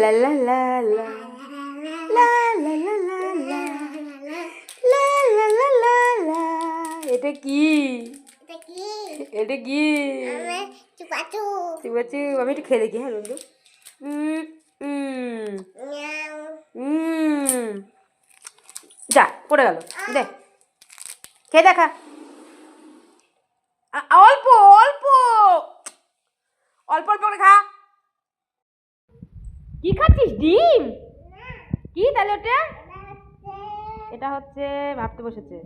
la la la la. La la la la la. La la la la la. এটা কি? এটা কি? চুপাচু। আমি একটু খেয়ে দেখি হ্যাঁ বন্ধু। যা পড়ে গেল। দেখ খেয়ে দেখা। অল্প অল্প। অল্প অল্প করে খা। কি খাচ্ছিস, ডিম? কি তাহলে ওটা? এটা হচ্ছে ভাবতে বসেছে।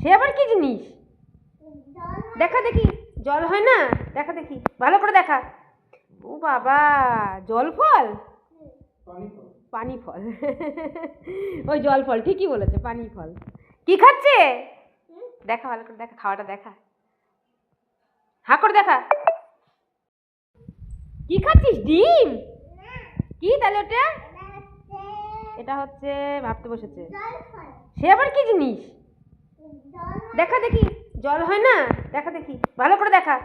সে আবার কি জিনিস? দেখা দেখি, জল হয় না? দেখা দেখি, ভালো করে দেখা। ও বাবা, জল ফল? পানি ফল ওই জল ফল, ঠিকই বলেছে পানি ফল কি খাচ্ছে? দেখা, ভালো করে দেখা, খাওয়াটা দেখা। হা করে দেখা। কি খাচ্ছিস, ডিম? কি তাহলে ওটা? এটা হচ্ছে ভাবতে বসেছে। সে আবার কি জিনিস? দেখা দেখি, জল হয় না? দেখা দেখি, ভালো করে দেখা।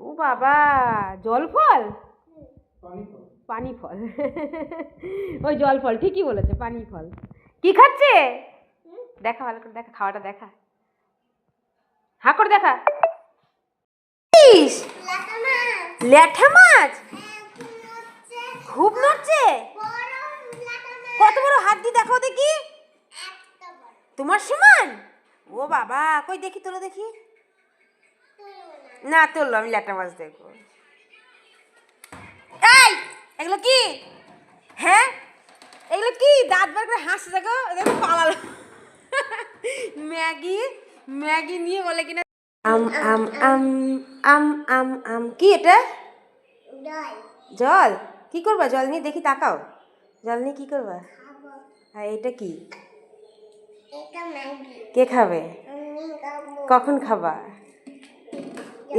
ও বাবা, জল ফল? পানি ফল। ওই জল ফল, ঠিকই বলেছে, পানি ফল। কি খাচ্ছে? দেখা, ভালো করে দেখা, খাওয়াটা দেখা। হা করে দেখা। ল্যাঠা মাছ? খুব নড়ছে কত বড় হাত দিয়ে দেখাও দেখি। তোমার সমান? ও বাবা কই দেখি তোলো দেখি। না তোলো আমি ল্যাটা মাছ দেখব। এই এগুলো কি? হ্যাঁ? এগুলো কি? দাঁত বার করে হাসছে দেখো দেখো পালালো। ম্যাগি ম্যাগি নিয়ে বলে কিনা। আম আম আম আম আম আম কি এটা? জল? কি করবা? জল নিয়ে দেখি তাকাও। জল নিয়ে কি করবা? আর এটা কি? কে খাবে? কখন খাবা?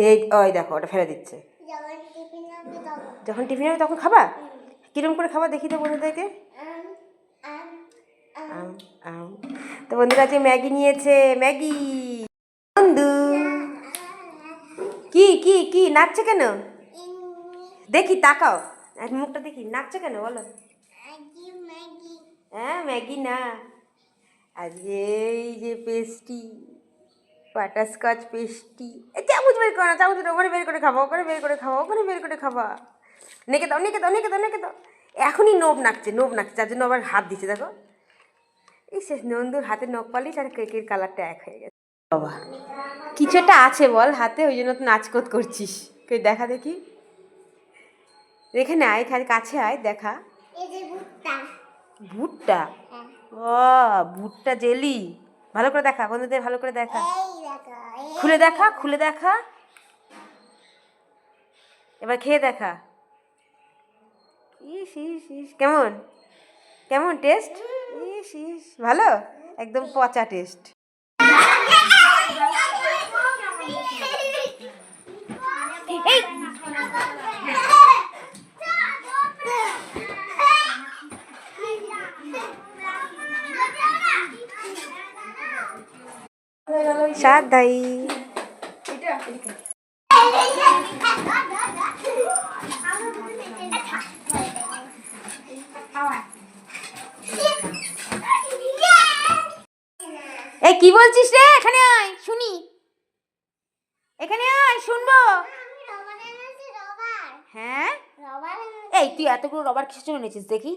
এই ওই দেখো ওটা ফেলে দিচ্ছে। যখন টিফিন হবে তখন। খাবা? কিরম করে খাবা দেখি তো বন্ধুদেরকে? তো বন্ধুরা যে ম্যাগি নিয়েছে। ম্যাগি! বন্ধু! কি কি কি? নাচছে কেন? দেখি তাকাও। এক মুখটা দেখি নাচছে কেন বলো? হ্যাঁ ম্যাগি না। আজকে এই যে পেস্টি বাটারস্কচ পেস্টি এই চামচ বের করো চামচ বের- ওখানে বের করে খাব ওখানে বের করে খাব ওখানে বের করে খাবা। নেকে দাও নেকে দাও নেকে দাও নেকে দাও। এখনই নোব নাকছে নোব নাকছে যার জন্য আবার হাত দিচ্ছে দেখো। এই শেষ নন্দুর হাতে নখ পালিশ আর কেকের কালারটা এক হয়ে গেছে। বাবা কিছু একটা আছে বল হাতে ওই জন্য তো নাচকত করছিস। কে দেখা দেখি। এখানে আয় খালি কাছে আয় দেখা। ভুট্টা। হ্যাঁ। ও ভুট্টা জেলি। ভালো করে দেখা বন্ধুদের ভালো করে দেখা। খুলে দেখা খুলে দেখা। এবার খেয়ে দেখা। ইস ইস ইস কেমন? কেমন টেস্ট? ইস ইস ভালো? একদম পচা টেস্ট এই এই কি বলছিস রে? এখানে আয় শুনি। এখানে আয় শুনব। হ্যাঁ? এই তুই এতগুলো রবার কিসের জন্য এনেছিস? দেখি।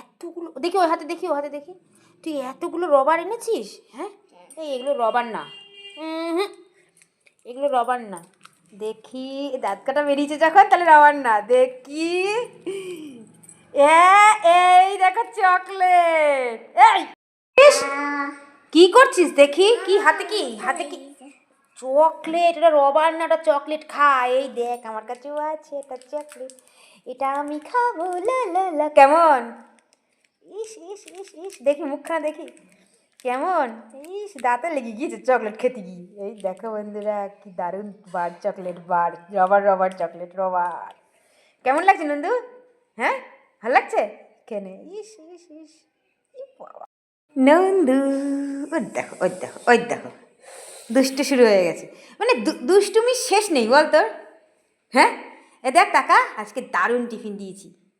এতগুলো দেখি ওই হাতে দেখি ওই হাতে দেখি। তুই এতগুলো রবার এনেছিস? হ্যাঁ? এই এগুলো রবার না। এগুলো রবার না। দেখি, দাঁত কাটা বেরিয়েছে যখন, তাহলে রবার না। দেখি। এ এই দেখো চকলেট এই! কি করছিস দেখি? কি, হাতে কি? হাতে কি? চকলেট এটা রবার না এটা চকলেট খা। এই দেখ, আমার কাছেও আছে এটা চকলেট এটা আমি খাব লা। কেমন? ইস ইস ইস ইস। দেখি মুখখানা দেখি। কেমন? ইস দাঁতে লেগে গিয়েছে চকলেট খেতে গিয়ে। এই দেখো বন্ধুরা কি দারুণ bar chocolate bar rubber rubber chocolate rubber কেমন লাগছে নন্দু? হ্যাঁ? ভালো লাগছে? কেনে ইস ইস ইস। বাবা। নন্দু ওই দেখো ওই দেখো ওই দেখো। দুষ্টু শুরু হয়ে গেছে। মানে দু- দুষ্টুমির শেষ নেই বল তোর। হ্যাঁ? এ দেখ টাকা আজকে দারুণ টিফিন দিয়েছি।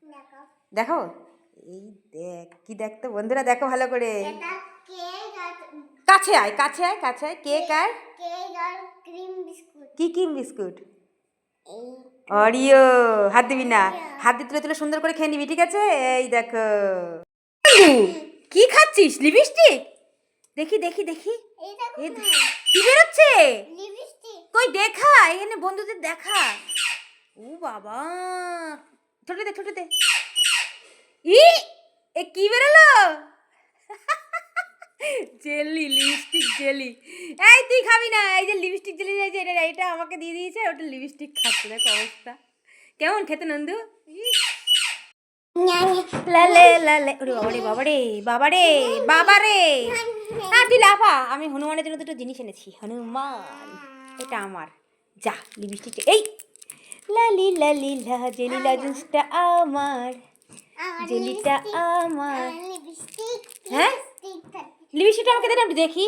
দেখো। এই দেখ কি দেখতো বন্ধুরা দেখো ভালো করে। কেক কাছে আয় কাছে আয় কাছে আয়। কেক আর আর ক্রিম বিস্কুট? কি কি বিস্কুট? অরিও হাত দিবি না। হাত দিয়ে তুলে তুলে সুন্দর করে খেয়ে নিবি ঠিক আছে? এই দেখো। কি খাচ্ছিস? লিপস্টিক? দেখি দেখি দেখি। কি বেরোচ্ছে? কই দেখা। এখানে বন্ধুদের দেখা। ও বাবা। ছোট দে ছোট দে। ই এ কি বেরোলো? Jelly lipstick jelly. এই তুই খাবি না এই যে লিপস্টিক জেলি এই যে এটা এটা আমাকে দিয়ে দিয়েছে ওটা লিপস্টিক খাচ্ছে দেখ অবস্থা। কেমন খেতে নন্দু? লালে লালে। ওরে বাবারে বাবারে বাবারে হ্যাঁ তুই লাফা। আমি হনুমানের জন্য দুটো জিনিস এনেছি হনুমান। এটা আমার। যা লিপস্টিক এই। লালি লালি লা জেলিলা জিনিসটা আমার। জেলিটা আমার। হ্যাঁ? লিপস্টিকটা আমাকে দে না একটু দেখি।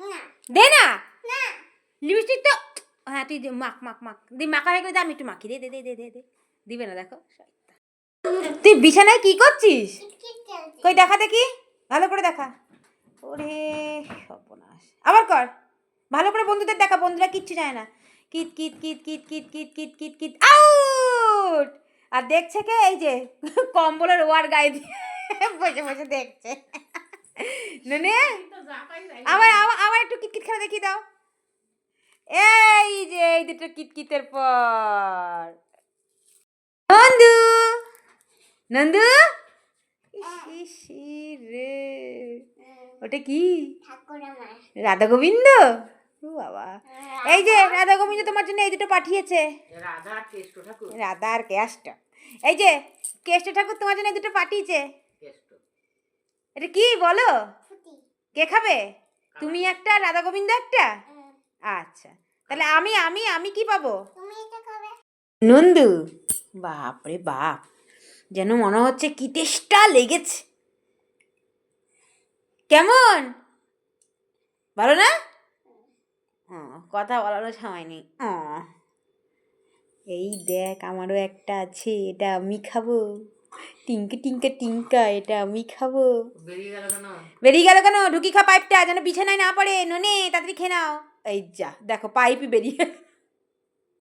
না। দে না? না। লিপস্টিক তো হ্যাঁ তুই মাখ মাখ মাখ। দি মাখা হয়ে গেলে আমি একটু মাখি। দে দে দে দে দে। দে দিবে না দেখো। তুই বিছানায় কি করছিস? কই দেখা দেখি? ভালো করে দেখা। ওরে সর্বনাশ। আবার কর। ভালো করে বন্ধুদের দেখা বন্ধুরা কিচ্ছু যায় না। কিত কিত কিত কিত কিত কিত কিত কিত কিত। আউট! আর দেখছে কে? এই যে কম্বলের ওয়ার গায়ে দিয়ে বসে বসে দেখছে। নে আমার আমার আমার একটু কিতকিত খেলা দেখিয়ে দাও। এই যে এই দুটো কিতকিতের পর। নন্দু নন্দু? রে। ওটা কি? রাধা গোবিন্দ? ও বাবা। এই যে রাধা গোবিন্দ তোমার জন্য এই দুটো পাঠিয়েছে। রাধা কেষ্ট ঠাকুর। রাধা আর কেষ্ট। এই যে কেষ্ট ঠাকুর তোমার জন্য এই দুটো পাঠিয়েছে। এটা কি বলো? কে খাবে? তুমি একটা রাধা গোবিন্দ একটা? আচ্ছা। তাহলে আমি আমি আমি কি পাবো? তুমি এটা খাবে। নন্দু। বাপরে বাপ। যেন মনে হচ্ছে কি তেষ্টা লেগেছে। কেমন? ভালো না? ও, কথা বলারও সময় নেই। ও, এই দেখ আমারও একটা আছে এটা আমি খাব। টিঙ্কা টিঙ্কা টিঙ্কা এটা আমি খাব। বেরিয়ে গেল কেন? ঢুকি খা পাইপটা যেন বিছানায় না পড়ে। ননে তাড়াতাড়ি খেয়ে নাও। এই যা দেখো পাইপই বেরিয়ে